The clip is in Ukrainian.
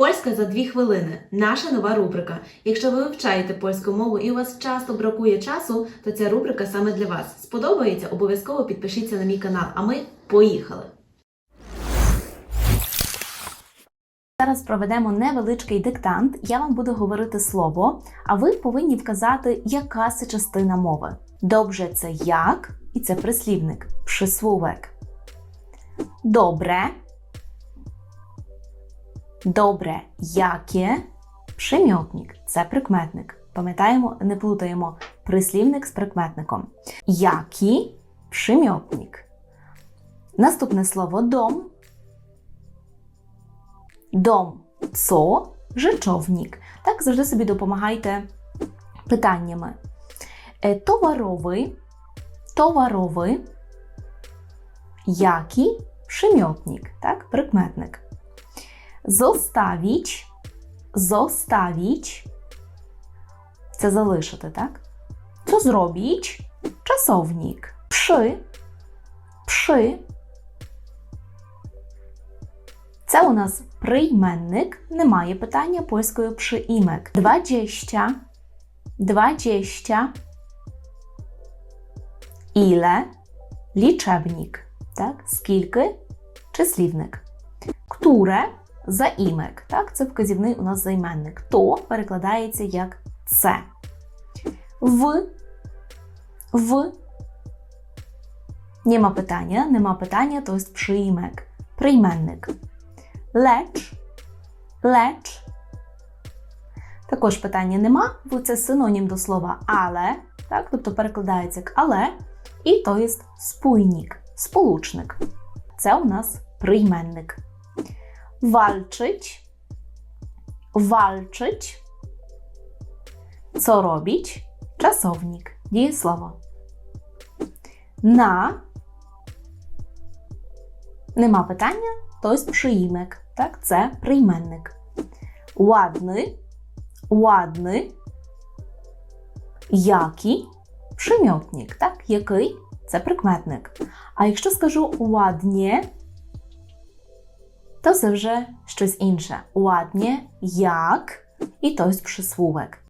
Польська за дві хвилини. Наша нова рубрика. Якщо ви вивчаєте польську мову і у вас часто бракує часу, то ця рубрика саме для вас. Сподобається? Обов'язково підпишіться на мій канал. А ми поїхали! Зараз проведемо невеличкий диктант. Я вам буду говорити слово, а ви повинні вказати, яка це частина мови. Добре це як, і це прислівник, присвówek. Добре. Добре, яке przymiotник – це прикметник. Пам'ятаємо, не плутаємо прислівник з прикметником. Який przymiotник. Наступне слово дом. Дом co rzeczownik. Так, завжди собі допомагайте питаннями. Е, Товаровий, товаровий, який przymiotnik, так, прикметник. Zostawić, zostawić, це залишити, так? Co zrobić? Czasownik. Przy, przy, це у нас прийменник, немає питання польською przyіmek. 20, 20. Ile? Лічебник. Так? Скільки? Числівник. Które? Заімек. Так? Це вказівний у нас займенник. То перекладається як це. В. В. Нема питання, нема питання, то есть przyіmek. Прийменник. Lecz, lecz. Також питання нема, бо це синонім до слова але, так? тобто перекладається як але, і то є спójник, сполучник. Це у нас прийменник. Walczyć, walczyć. Co robić? Czasownik, дієслово. На. Нема питання, то есть przyіmek. Так, це прийменник. Ładny, ładny. Який przymiotник, так? Який це прикметник. А якщо скажу ładnie, то це вже щось інше. Ładnie, як, і то есть присвówek.